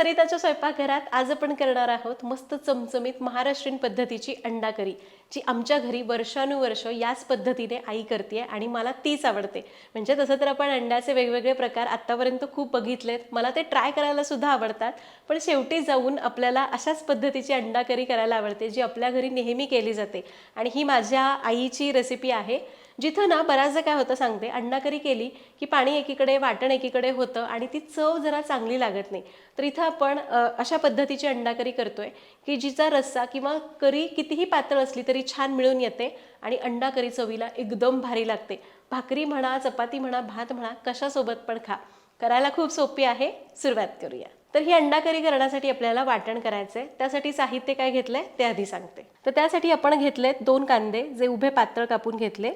सरिताच्या स्वयंपाकघरात आज आपण करणार आहोत मस्त चमचमीत महाराष्ट्रीयन पद्धतीची अंडा करी जी आमच्या घरी वर्षानुवर्ष याच पद्धतीने आई करते आणि मला तीच आवडते. म्हणजे तसं तर आपण अंड्याचे वेगवेगळे प्रकार आत्तापर्यंत खूप बघितलेत. मला ते ट्राय करायला सुद्धा आवडतात. पण शेवटी जाऊन आपल्याला अशाच पद्धतीची अंडा करी करायला आवडते जी आपल्या घरी नेहमी केली जाते. आणि ही माझ्या आईची रेसिपी आहे. जिथं ना बऱ्याचदा काय होतं सांगते अंडाकरी केली की पाणी एकीकडे वाटण एकीकडे होतं आणि ती चव जरा चांगली लागत नाही. तर इथं आपण अशा पद्धतीची अंडाकरी करतोय की जिचा रस्सा किंवा करी कितीही पातळ असली तरी छान मिळून येते आणि अंडाकरी चवीला एकदम भारी लागते. भाकरी म्हणा चपाती म्हणा भात म्हणा कशासोबत पण खा. करायला खूप सोपी आहे. सुरुवात करूया. तर ही अंडाकरी करण्यासाठी आपल्याला वाटण करायचं आहे त्यासाठी साहित्य काय घेतलंय? ते आधी सांगते. तर त्यासाठी आपण घेतलेत दोन कांदे जे उभे पातळ कापून घेतले.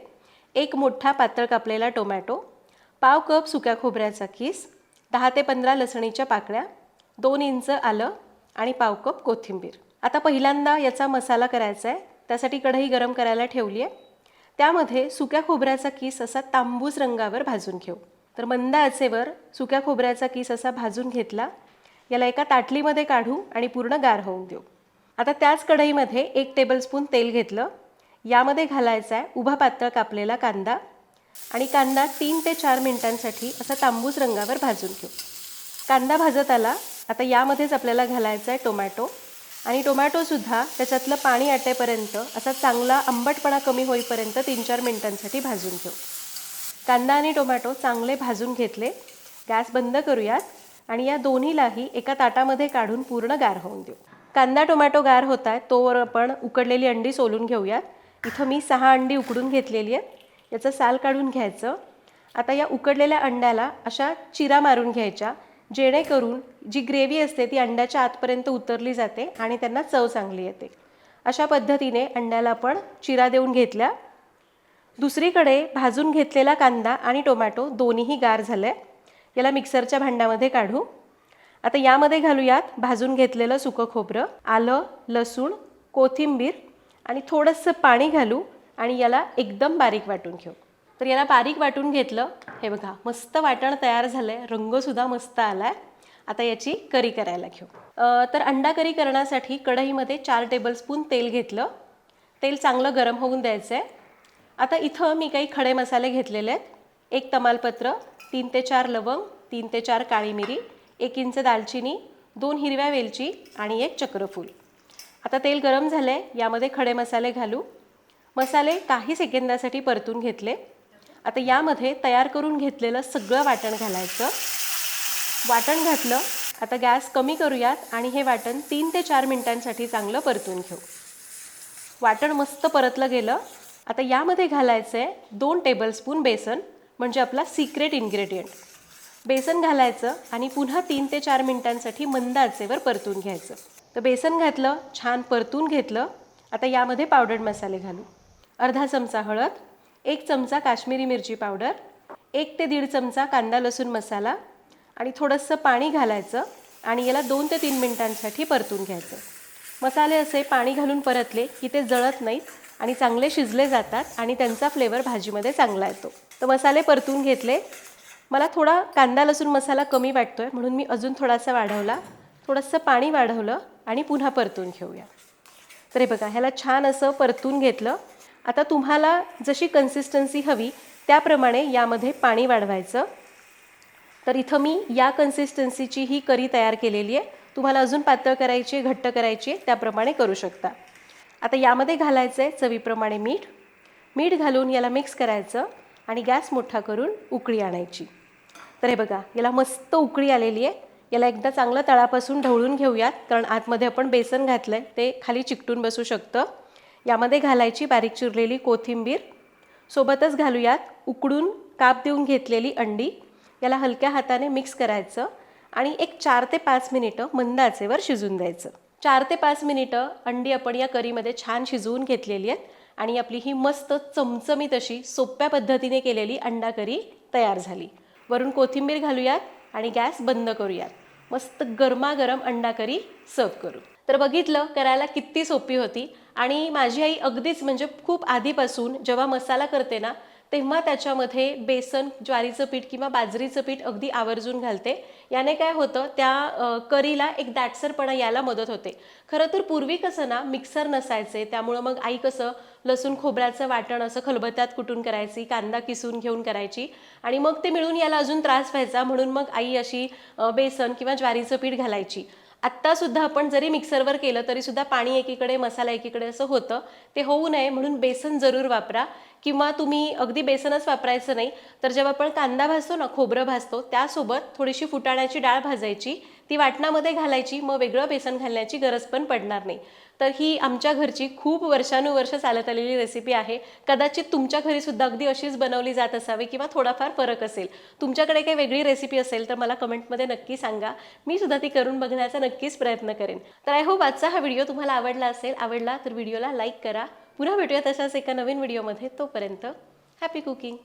एक मोठा पातळ कापलेला टोमॅटो पाव कप सुक्या खोबऱ्याचा किस दहा ते पंधरा लसणीच्या पाकळ्या दोन इंच आलं आणि पाव कप कोथिंबीर. आता पहिल्यांदा याचा मसाला करायचा आहे. त्यासाठी कढई गरम करायला ठेवली आहे. त्यामध्ये सुक्या खोबऱ्याचा किस असा तांबूस रंगावर भाजून घेऊ. तर मंद आचेवर सुक्या खोबऱ्याचा किस असा भाजून घेतला याला एका ताटलीमध्ये काढू आणि पूर्ण गार होऊन देऊ. आता त्याच कढईमध्ये एक टेबलस्पून तेल घेतलं. यामध्ये घालायचा आहे उभा पातळ कापलेला कांदा आणि कांदा तीन ते चार मिनिटांसाठी असा तांबूस रंगावर भाजून घेऊ. कांदा भाजत आला आता यामध्येच आपल्याला घालायचा आहे टोमॅटो. आणि टोमॅटोसुद्धा त्याच्यातलं पाणी आटेपर्यंत असा चांगला आंबटपणा कमी होईपर्यंत तीन चार मिनिटांसाठी भाजून घेऊ. कांदा आणि टोमॅटो चांगले भाजून घेतले. गॅस बंद करूयात आणि या दोन्हीलाही एका ताटामध्ये काढून पूर्ण गार होऊन देऊ. कांदा टोमॅटो गार होत आहे तोवर आपण उकडलेली अंडी सोलून घेऊयात. इथं मी सहा अंडी उकडून घेतलेली आहेत. याचं साल काढून घ्यायचं. आता या उकडलेल्या अंड्याला अशा चिरा मारून घ्यायच्या जेणेकरून जी ग्रेव्ही असते ती अंड्याच्या आतपर्यंत उतरली जाते आणि त्यांना चव चांगली येते. अशा पद्धतीने अंड्याला आपण चिरा देऊन घेतल्या. दुसरीकडे भाजून घेतलेला कांदा आणि टोमॅटो दोन्हीही गार झाले. याला मिक्सरच्या भांड्यामध्ये काढू. आता यामध्ये घालूयात भाजून घेतलेलं सुकं खोबरं आलं लसूण कोथिंबीर आणि थोडंसं पाणी घालू आणि याला एकदम बारीक वाटून घेऊ. तर याला बारीक वाटून घेतलं हे बघा मस्त वाटण तयार झालं आहे रंगसुद्धा मस्त आला आहे आता याची करी करायला घेऊ. तर अंडा करी करण्यासाठी कढईमध्ये चार टेबलस्पून तेल घेतलं. तेल चांगलं गरम होऊन द्यायचं आहे आता इथं मी काही खडे मसाले घेतलेले आहेत. एक तमालपत्र तीन ते चार लवंग तीन ते चार काळी मिरी एक इंच दालचिनी दोन हिरव्या वेलची आणि एक चक्रफूल. आता तेल गरम झालं आहे यामध्ये खडे मसाले घालू. मसाले काही सेकंदासाठी परतून घेतले. आता यामध्ये तयार करून घेतलेलं सगळं वाटण घालायचं. वाटण घातलं आता गॅस कमी करूयात आणि हे वाटण तीन ते चार मिनिटांसाठी चांगलं परतून घेऊ. वाटण मस्त परतलं गेलं. आता यामध्ये घालायचं आहे दोन टेबलस्पून बेसन म्हणजे आपला सिक्रेट इन्ग्रेडियंट बेसन घालायचं आणि पुन्हा तीन ते चार मिनिटांसाठी मंद आचेवर परतून घ्यायचं. तर बेसन घातलं छान परतून घेतलं. आता यामध्ये पावडर मसाले घालू. अर्धा चमचा हळद एक चमचा काश्मीरी मिरची पावडर एक ते दीड चमचा कांदा लसूण मसाला आणि थोडंसं पाणी घालायचं आणि याला दोन ते तीन मिनिटांसाठी परतून घ्यायचं. मसाले असे पाणी घालून परतले की ते जळत नाहीत आणि चांगले शिजले जातात आणि त्यांचा फ्लेवर भाजीमध्ये चांगला येतो. तर मसाले परतून घेतले. मला थोडा कांदा लसूण मसाला कमी वाटतोय म्हणून मी अजून थोडासा वाढवला. थोडंसं पाणी वाढवलं. आणि पुन्हा परतून घेऊया. तर हे बघा ह्याला छान असं परतून घेतलं. आता तुम्हाला जशी कन्सिस्टन्सी हवी त्याप्रमाणे यामध्ये पाणी वाढवायचं. तर इथं मी या कन्सिस्टन्सीची ही करी तयार केलेली आहे. तुम्हाला अजून पातळ करायची आहे घट्ट करायची आहे त्याप्रमाणे करू शकता. आता यामध्ये घालायचं आहे चवीप्रमाणे मीठ. मीठ घालून याला मिक्स करायचं आणि गॅस मोठा करून उकळी आणायची. तर हे बघा याला मस्त उकळी आलेली आहे. याला एकदा चांगलं तळापासून ढवळून घेऊयात कारण आतमध्ये आपण बेसन घातलं आहे ते खाली चिकटून बसू शकतं. यामध्ये घालायची बारीक चिरलेली कोथिंबीर सोबतच घालूयात उकडून काप देऊन घेतलेली अंडी. याला हलक्या हाताने मिक्स करायचं आणि एक चार ते पाच मिनिटं मंद आचेवर शिजून द्यायचं. चार ते पाच मिनिटं अंडी आपण या करीमध्ये छान शिजवून घेतलेली आहेत आणि आपली ही मस्त चमचमीत अशी सोप्या पद्धतीने केलेली अंडा करी तयार झाली. वरून कोथिंबीर घालूयात आणि गॅस बंद करूयात. मस्त गरमागरम अंडा करी सर्व करू. तर बघितलं करायला किती सोपी होती. आणि माझी आई अगदीच म्हणजे खूप आधीपासून जेव्हा मसाला करते ना तेव्हा त्याच्यामध्ये बेसन ज्वारीचं पीठ किंवा बाजरीचं पीठ अगदी आवर्जून घालते. याने काय होतं त्या करीला एक दाटसरपणा यायला मदत होते. खरं तर पूर्वी कसं ना मिक्सर नसायचे त्यामुळं मग आई कसं लसूण खोबऱ्याचं वाटण असं खलबत्त्यात कुटून करायची कांदा किसून घेऊन करायची आणि मग ते मिळून याला अजून त्रास व्हायचा म्हणून मग आई अशी बेसन किंवा ज्वारीचं पीठ घालायची. आत्तासुद्धा आपण जरी मिक्सरवर केलं तरीसुद्धा पाणी एकीकडे मसाला एकीकडे असं होतं ते होऊ नये म्हणून बेसन जरूर वापरा. किंवा तुम्ही अगदी बेसनच वापरायचं नाही तर जेव्हा आपण कांदा भाजतो ना खोबरं भाजतो त्यासोबत थोडीशी फुटाण्याची डाळ भाजायची. ती वाटणामध्ये घालायची मग वेगळं बेसन घालण्याची गरज पण पडणार नाही. तर ही आमच्या घरची खूप वर्षानुवर्ष चालत आलेली रेसिपी आहे. कदाचित तुमच्या घरी सुद्धा अगदी अशीच बनवली जात असावी किंवा थोडाफार फरक असेल. तुमच्याकडे काही वेगळी रेसिपी असेल तर मला कमेंटमध्ये नक्की सांगा. मी सुद्धा ती करून बघण्याचा नक्कीच प्रयत्न करेन. तर आय होप आजचा हा व्हिडिओ तुम्हाला आवडला असेल. आवडला तर व्हिडिओला लाईक करा. पुन्हा भेटूया तशाच एका नवीन व्हिडिओमध्ये तोपर्यंत हॅपी कुकिंग